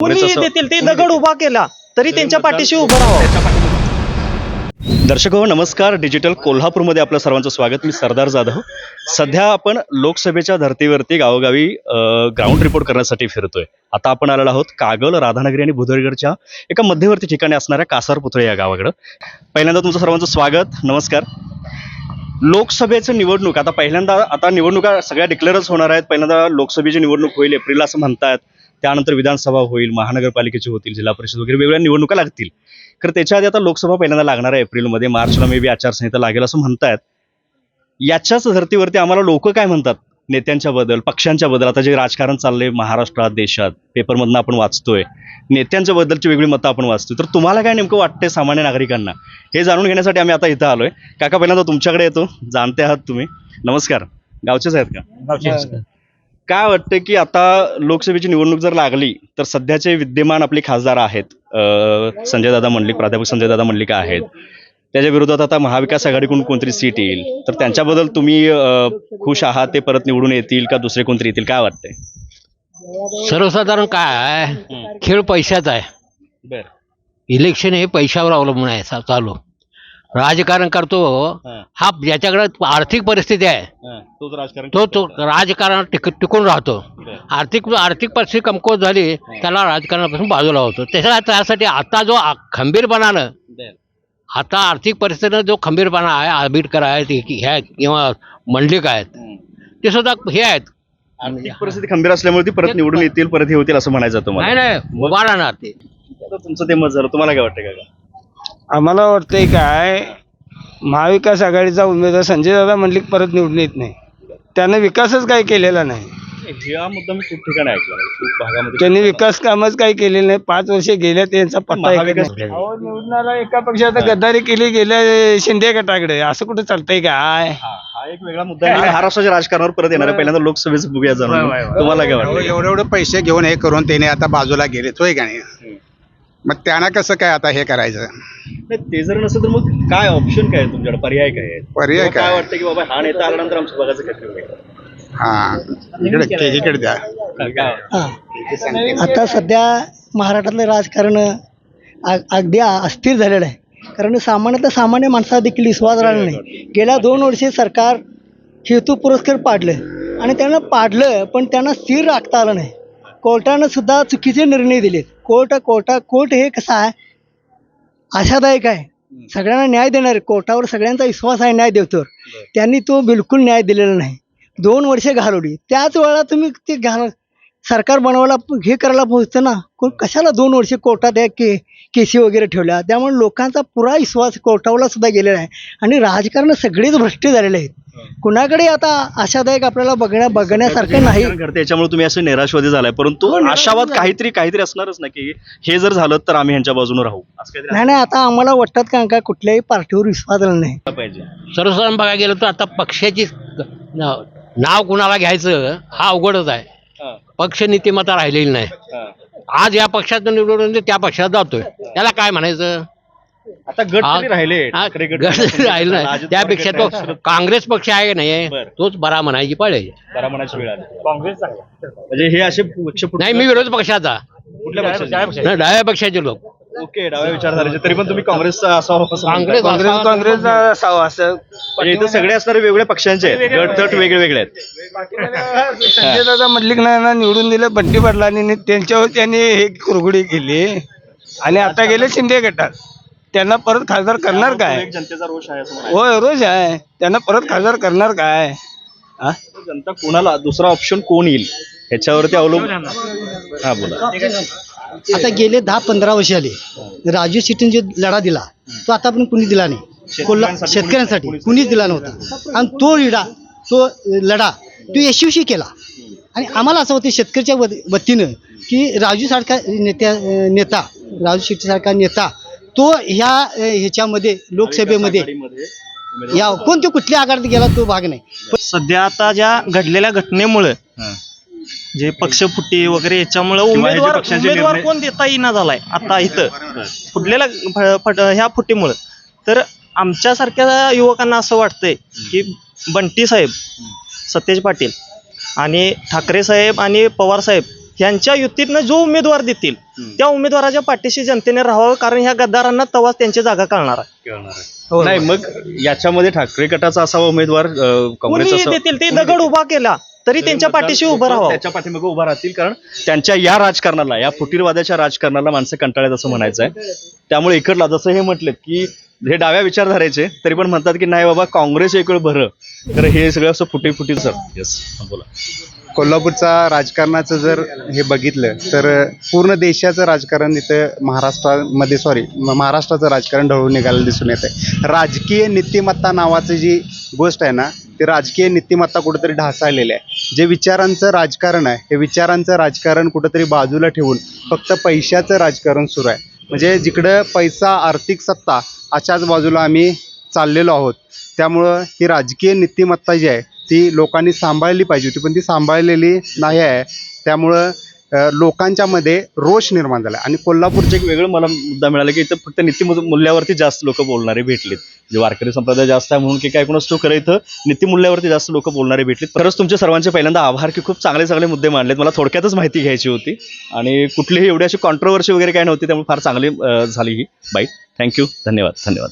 कोणी देतील ते दगड उभा केला तरी त्यांच्या पाठीशी उभं राहावं. दर्शक हो नमस्कार. डिजिटल कोल्हापूरमध्ये आपलं सर्वांचं स्वागत. मी सरदार जाधव. सध्या आपण लोकसभेच्या धर्तीवरती गावोगावी ग्राउंड रिपोर्ट करण्यासाठी फिरतोय. आता आपण आलेलो आहोत कागल राधानगरी आणि बुधरगडच्या एका मध्यवर्ती ठिकाणी असणाऱ्या कासार पुतळे या गावाकडं. पहिल्यांदा तुमचं सर्वांचं स्वागत. नमस्कार. लोकसभेचं निवडणूक आता पहिल्यांदा आता निवडणुका सगळ्या डिक्लेअरच होणार आहेत. पहिल्यांदा लोकसभेची निवडणूक होईल एप्रिल असं म्हणतात त्यानंतर विधानसभा होईल महानगरपालिकेची होतील जिल्हा परिषद वगैरे वेगवेगळ्या निवडणुका लागतील. तर त्याच्या आधी आता लोकसभा पहिल्यांदा लागणार आहे एप्रिलमध्ये मार्चला मे बी आचारसंहिता लागेल असं म्हणतायत. याच्याच धर्तीवरती आम्हाला लोक काय म्हणतात? नेत्यांच्या बद्दल पक्षांच्या बद्दल आता जे राजकारण चाललंय महाराष्ट्रात देशात पेपरमधनं आपण वाचतोय. नेत्यांच्या बद्दलची वेगळी मतं आपण वाचतोय. तर तुम्हाला काय नेमकं वाटतंय सामान्य नागरिकांना? हे जाणून घेण्यासाठी आम्ही आता इथं आलोय. काका पहिल्यांदा तुमच्याकडे येतो. जाणते आहात तुम्ही. नमस्कार. गावचेच आहेत का? काय वाटतं की आता लोकसभेची निवडणूक जर लागली तर सध्याचे विद्यमान आपले खासदार आहेत अं, संजयदादा मंडलिक प्राध्यापक संजयदादा मंडलिक आहेत. त्याच्या विरोधात आता महाविकास आघाडीकडून कोणतरी सीट येईल. तर त्यांच्याबद्दल तुम्ही खुश आहात ते परत निवडून येतील का दुसरे कोणतरी येतील? काय वाटतंय? सर्वसाधारण काय खेळ पैशाचा आहे. बर. इलेक्शन हे पैशावर अवलंबून आहे चालू. राजकारण करतो हा. ज्याच्याकडे आर्थिक परिस्थिती आहे. तोच राजकारण तो तो राजकारण टिक टिकून राहतो. आर्थिक आर्थिक परिस्थिती कमकुवत झाली त्याला राजकारणापासून बाजूला होतो त्याच्या त्यासाठी आता जो खंबीरपणानं बरं. आता आर्थिक परिस्थितीनं जो खंबीरपणा आहे आंबेडकर आहेत हे हे आहेत किंवा मंडलिक आहेत ते सुद्धा हे आहेत. आर्थिक परिस्थिती खंबीर असल्यामुळे ती परत निवडून येतील परत हे होतील असं म्हणायचं नाही तुम्हाला. नाही उभा राहणार ते. तुमचं ते मत झालं तुम्हाला काय वाटतं का आम्हाला वाटतंय काय महाविकास आघाडीचा उमेदवार संजय दादा मंडलिक परत निवडून येत नाही. त्यानं विकासच काही केलेला नाही. हा मुद्दा मी खूप ठिकाणी ऐकला खूप भागामध्ये त्यांनी विकास कामच काही केलेलं नाही. पाच वर्षे गेल्या त्यांचा पत्ता एकच महाविकास- नाही. अहो, निवडणारा एका पक्षात गद्दारी केली गेल्या शिंदे गटाकडे. असं कुठं चालतंय काय? हा हा एक वेगळा मुद्दा आहे. महाराष्ट्राच्या राजकारणावर परत येणार आहे पहिल्यांदा लोकसभेचं बघूया जाणून. तुम्हाला काय वाटतं एवढे एवढे पैसे घेऊन हे करून त्याने आता बाजूला गेलेत होय का नाही? मग त्यांना कसं काय आता हे करायचं? नाही, ते जर नसेल तर मग काय ऑप्शन काय आहे तुमच्याकडे? पर्याय काय आहे? पर्याय किंवा काय? काय? वाटतं की बाबा हा नेता आल्यानंतर आमचं बघायचं काहीतरी होईल. हा इकडे द्या. काय आता सध्या महाराष्ट्रातलं राजकारण आ- अगदी अस्थिर झालेलं आहे. कारण सामान्यातल्या सामान्य माणसाला देखील विश्वास राहिला नाही. गेल्या दोन वर्षे सरकार हेतू पुरस्कार पाडलं. आणि त्यांना पाडलं पण त्यांना स्थिर राखता आलं नाही. कोर्टानं सुद्धा चुकीचे निर्णय दिले कोर्ट कोर्टा कोर्ट हे कसं आहे? आशादायक आहे. सगळ्यांना न्याय देणार आहे. कोर्टावर सगळ्यांचा विश्वास आहे न्याय देवतर त्यांनी तो बिलकुल न्याय दिलेला नाही. दोन वर्षे घालवली. त्याच वेळा तुम्ही ते घाल सरकार बनवायला हे करायला पोहोचतं ना? कोण कशाला दोन वर्षे कोर्टात या के केसी वगैरे ठेवल्या? त्यामुळे लोकांचा पुरा विश्वास कोर्टावरला सुद्धा गेलेला आहे. आणि राजकारण सगळेच भ्रष्ट झालेले आहेत. कुणाकडे आता आशादायक आपल्याला बघण्या बघण्यासारखं नाही? राजकारण घडतं याच्यामुळे तुम्ही असे निराशवादी झालाय. परंतु आशावाद काहीतरी काहीतरी असणारच ना की हे जर झालं तर आम्ही ह्यांच्या बाजूने राहू. असं काहीतरी नाही नाही आता आम्हाला वाटतात का का कुठल्याही पार्टीवर विश्वास आला नाही. असलं पाहिजे. सर्वसाधारण बघायला गेलं तर आता पक्षाची न- नाव कुणाला घ्यायचं हा अवघडच आहे. हा, पक्ष नीतिमत्ता राहिलेली नाही. हा. आज या पक्षातून निवडून त्या पक्षात जातोय. त्याला काय म्हणायचं? आता गट हा- तरी राहिले. हा, ठाकरे गट गट राहिलं. नाही अजित पवार त्यापेक्षा तो. काँग्रेस पक्ष आहे की नाही बरं. तोच बरा म्हणायची पळे. बरा म्हणायची वेळ आली. म्हणजे हे असे पक्ष नाही मी विरोध पक्षाचा. कुठल्या पक्षाचे? नाही, डाव्या पक्षाचे लोक. ओके डाव्या विचारधारेचे. तरी पण तुम्ही काँग्रेसचा असावं असं काँग्रेस म्हणताय. काँग्रेस काँग्रेस असावं असं. म्हणजे इथं सगळे असणारे वेगवेगळ्या पक्षांचे आहेत. गट तट वेगळे वेगळे आहेत. संजय दादा मंडलिक ना निवडून दिलं बंटी पडलानी त्यांच्यावर त्यांनी हे कुरघुडी केली. आणि आता गेले शिंदे गटात. त्यांना परत खासदार करणार काय? एक जनतेचा रोष आहे असं म्हणायचं. होय रोज आहे. त्यांना परत खासदार करणार काय? हा? जनता कोणाला दुसरा ऑप्शन कोण येईल? ह्याच्यावरती अवलंबून हा बोला. आता गेले दहा पंधरा वर्ष आले. राजू शेट्टीने जो लढा दिला तो आता पण कुणी दिला नाही. कोल्हा शेतकऱ्यांसाठी शेतकऱ्यांसाठी कुणीच कुणीच दिला नव्हता. आणि तो लढा तो लढा तो यशस्वी केला. आणि आम्हाला असं होतं शेतकऱ्याच्या वत- वतीनं की राजू सारखा नेत्या नेता राजू शेट्टीसारखा नेता तो ह्या ह्याच्यामध्ये लोकसभेमध्ये या कोणत्या कुठल्या आघाडीत गेला तो भाग नाही. सध्या आता ज्या घडलेल्या घटनेमुळे हा. जे पक्षफुटी वगैरे याच्यामुळे उमेदवार उमेदवार कोण देता येईना झालाय आता इथं? फुटलेल्या फट- ह्या फुटीमुळे. तर आमच्यासारख्या युवकांना असं वाटतंय की बंटी साहेब सतेज पाटील आणि ठाकरे साहेब आणि पवार साहेब ह्यांच्या युतीतनं जो उमेदवार देतील त्या उमेदवाराच्या पाठीशी जनतेने राहावं कारण ह्या गद्दारांना तेव्हाच त्यांची जागा कळणार आहे. हो, नाही मग याच्यामध्ये ठाकरे गटाचा असावा उमेदवार अं, असावा- देतील ते दगड उभा केला तरी त्यांच्या पाठीशी उभं राहावं. त्याच्या पाठीमागे उभा राहतील कारण त्यांच्या या राजकारणाला या फुटीरवादाच्या राजकारणाला माणसं कंटाळ्यात असं म्हणायचं आहे. त्यामुळे इकडला जसं हे म्हटलेत की हे डाव्या विचारधारेचे तरी पण म्हणतात की नाही बाबा काँग्रेस एक वेळ भरं. तर हे सगळं असं फुटी फुटी सर येस बोला. कोल्हापूरचा राजकारणाचं जर हे बघितलं तर पूर्ण देशाचं राजकारण इथं महाराष्ट्रामध्ये सॉरी महाराष्ट्राचं राजकारण ढळून निघायला दिसून येत आहे राजकीय नीतिमत्ता नावाचं जी गोष्ट आहे ना ती राजकीय नीतिमत्ता कुठंतरी ढासाळलेली आहे. जे विचारांचं राजकारण आहे हे विचारांचं राजकारण कुठंतरी बाजूला ठेवून फक्त पैशाचं राजकारण सुरू आहे. म्हणजे जिकडं पैसा आर्थिक सत्ता अशाच बाजूला आम्ही चाललेलो आहोत त्यामुळं ही राजकीय नीतिमत्ता जी आहे ती लोकांनी सांभाळली पाहिजे होती पण ती सांभाळलेली नाही आहे. त्यामुळं लोकांच्यामध्ये लोकांच्या मध्ये रोष निर्माण झाला. आणि कोल्हापूरचे एक वेगळं मला मुद्दा मिळाला की इथं फक्त नीती मूल्यावरती जास्त लोक बोलणारे भेटलेत. म्हणजे वारकरी संप्रदाय जास्त आहे म्हणून की काय कोणाच तो इथं नीतिमूल्यावरती जास्त लोक बोलणारे भेटलेत. खरंच तुमचे सर्वांचे पहिल्यांदा आभार की खूप चांगले चांगले मुद्दे मांडलेत. मला थोडक्यातच माहिती घ्यायची होती. आणि कुठलीही एवढी अशी कॉन्ट्रोवर्सी वगैरे काय नव्हती त्यामुळे फार चांगली झाली ही. बाई थँक्यू धन्यवाद धन्यवाद.